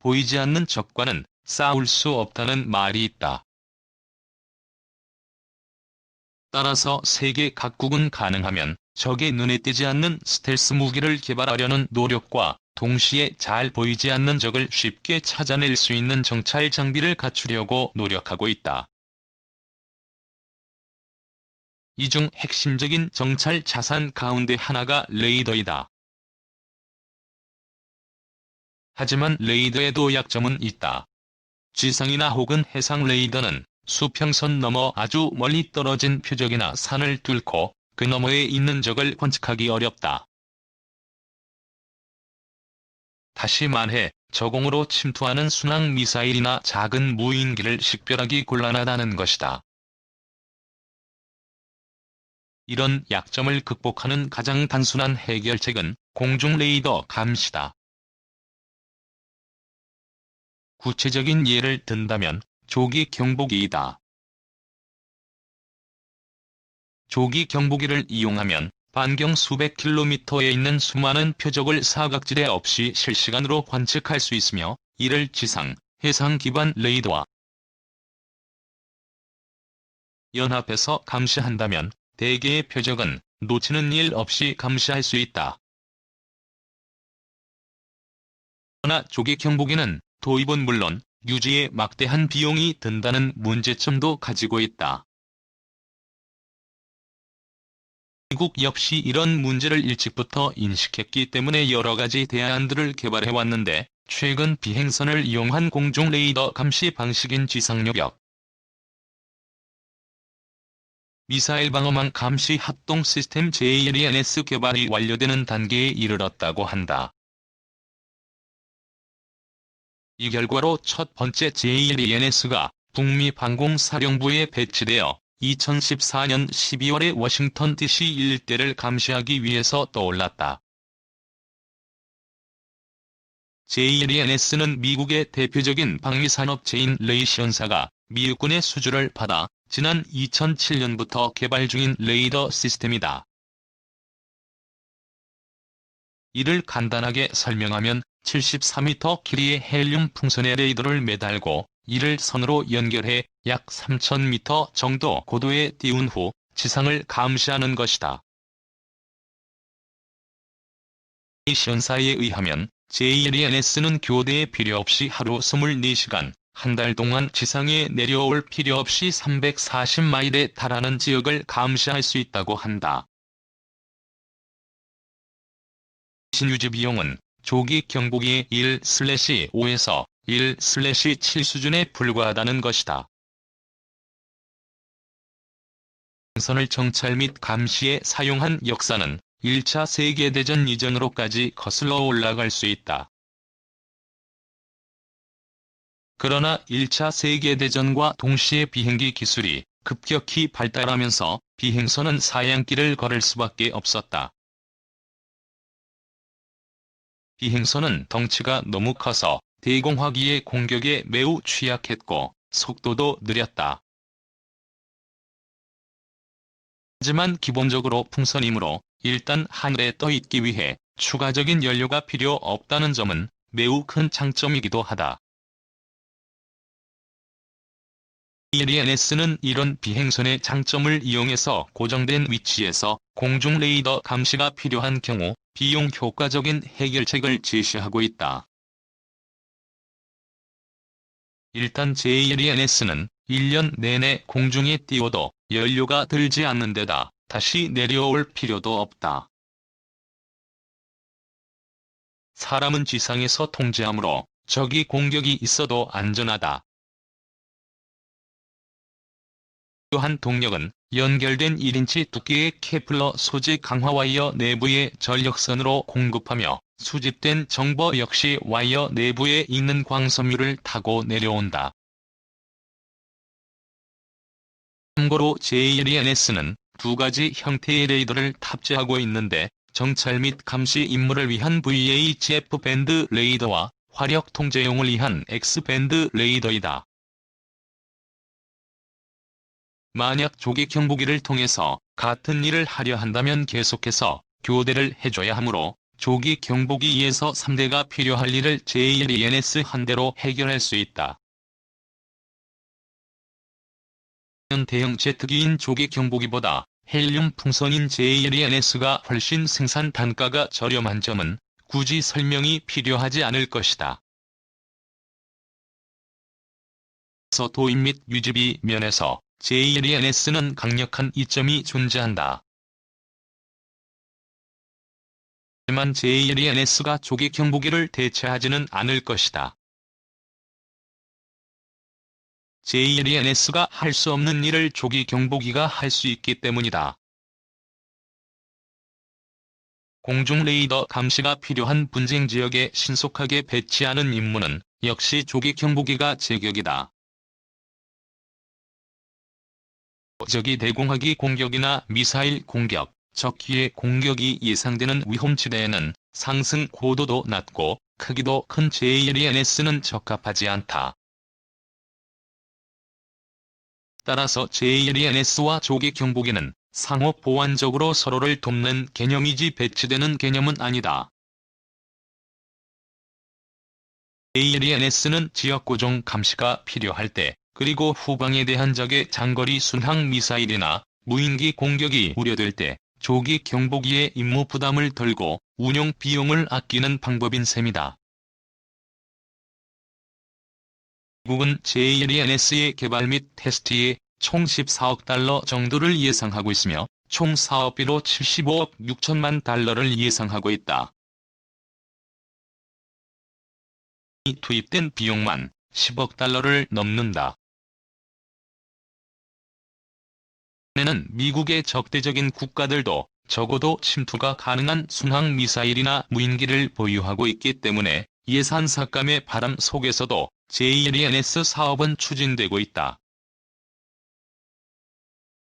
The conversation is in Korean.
보이지 않는 적과는 싸울 수 없다는 말이 있다. 따라서 세계 각국은 가능하면 적의 눈에 띄지 않는 스텔스 무기를 개발하려는 노력과 동시에 잘 보이지 않는 적을 쉽게 찾아낼 수 있는 정찰 장비를 갖추려고 노력하고 있다. 이 중 핵심적인 정찰 자산 가운데 하나가 레이더이다. 하지만 레이더에도 약점은 있다. 지상이나 혹은 해상 레이더는 수평선 너머 아주 멀리 떨어진 표적이나 산을 뚫고 그 너머에 있는 적을 관측하기 어렵다. 다시 말해 저공으로 침투하는 순항 미사일이나 작은 무인기를 식별하기 곤란하다는 것이다. 이런 약점을 극복하는 가장 단순한 해결책은 공중 레이더 감시다. 구체적인 예를 든다면 조기 경보기이다. 조기 경보기를 이용하면 반경 수백 킬로미터에 있는 수많은 표적을 사각지대 없이 실시간으로 관측할 수 있으며 이를 지상, 해상 기반 레이더와 연합해서 감시한다면 대개의 표적은 놓치는 일 없이 감시할 수 있다. 그러나 조기 경보기는 도입은 물론 유지에 막대한 비용이 든다는 문제점도 가지고 있다. 미국 역시 이런 문제를 일찍부터 인식했기 때문에 여러가지 대안들을 개발해왔는데 최근 비행선을 이용한 공중 레이더 감시 방식인 지상요격, 미사일 방어망 감시 합동 시스템 JLENS 개발이 완료되는 단계에 이르렀다고 한다. 이 결과로 첫 번째 JLENS가 북미 방공사령부에 배치되어 2014년 12월에 워싱턴 DC 일대를 감시하기 위해서 떠올랐다. JLENS는 미국의 대표적인 방위산업체인 레이시온사가 미국군의 수주를 받아 지난 2007년부터 개발 중인 레이더 시스템이다. 이를 간단하게 설명하면 74m 길이의 헬륨 풍선에 레이더를 매달고 이를 선으로 연결해 약 3000m 정도 고도에 띄운 후 지상을 감시하는 것이다. 이 시연사에 의하면 JLENS는 교대에 필요 없이 하루 24시간, 한 달 동안 지상에 내려올 필요 없이 340마일에 달하는 지역을 감시할 수 있다고 한다. 신유지 비용은 조기 경보기의 1-5에서 1-7 수준에 불과하다는 것이다. 선을 정찰 및 감시에 사용한 역사는 1차 세계대전 이전으로까지 거슬러 올라갈 수 있다. 그러나 1차 세계대전과 동시에 비행기 기술이 급격히 발달하면서 비행선은 사양길을 걸을 수밖에 없었다. 비행선은 덩치가 너무 커서 대공화기의 공격에 매우 취약했고 속도도 느렸다. 하지만 기본적으로 풍선이므로 일단 하늘에 떠 있기 위해 추가적인 연료가 필요 없다는 점은 매우 큰 장점이기도 하다. ELNS는 이런 비행선의 장점을 이용해서 고정된 위치에서 공중 레이더 감시가 필요한 경우 비용 효과적인 해결책을 제시하고 있다. 일단 JLENS는 1년 내내 공중에 띄워도 연료가 들지 않는 데다 다시 내려올 필요도 없다. 사람은 지상에서 통제하므로 적이 공격이 있어도 안전하다. 또한 동력은 연결된 1인치 두께의 케플러 소재 강화 와이어 내부의 전력선으로 공급하며 수집된 정보 역시 와이어 내부에 있는 광섬유를 타고 내려온다. 참고로 JLENS는 두 가지 형태의 레이더를 탑재하고 있는데 정찰 및 감시 임무를 위한 VHF 밴드 레이더와 화력 통제용을 위한 X밴드 레이더이다. 만약 조기 경보기를 통해서 같은 일을 하려 한다면 계속해서 교대를 해줘야 하므로 조기 경보기 2에서 3대가 필요할 일을 JLENS 한 대로 해결할 수 있다. 대형 제트기인 조기 경보기보다 헬륨 풍선인 JLENS가 훨씬 생산 단가가 저렴한 점은 굳이 설명이 필요하지 않을 것이다. 서 도입 및 유지비 면에서 JLENS는 강력한 이점이 존재한다. 하지만 JLENS가 조기 경보기를 대체하지는 않을 것이다. JLENS가 할 수 없는 일을 조기 경보기가 할 수 있기 때문이다. 공중 레이더 감시가 필요한 분쟁 지역에 신속하게 배치하는 임무는 역시 조기 경보기가 제격이다. 적이 대공하기 공격이나 미사일 공격, 적기의 공격이 예상되는 위험지대에는 상승 고도도 낮고 크기도 큰 JLENS는 적합하지 않다. 따라서 JLENS와 조기 경보기는 상호 보완적으로 서로를 돕는 개념이지 배치되는 개념은 아니다. JLENS는 지역 고정 감시가 필요할 때, 그리고 후방에 대한 적의 장거리 순항 미사일이나 무인기 공격이 우려될 때, 조기 경보기의 임무 부담을 덜고 운용 비용을 아끼는 방법인 셈이다. 미국은 JLENS의 개발 및 테스트에 총 14억 달러 정도를 예상하고 있으며 총 사업비로 75억 6천만 달러를 예상하고 있다. 이 투입된 비용만 10억 달러를 넘는다. 내는 미국의 적대적인 국가들도 적어도 침투가 가능한 순항 미사일이나 무인기를 보유하고 있기 때문에 예산 삭감의 바람 속에서도 JLENS 사업은 추진되고 있다.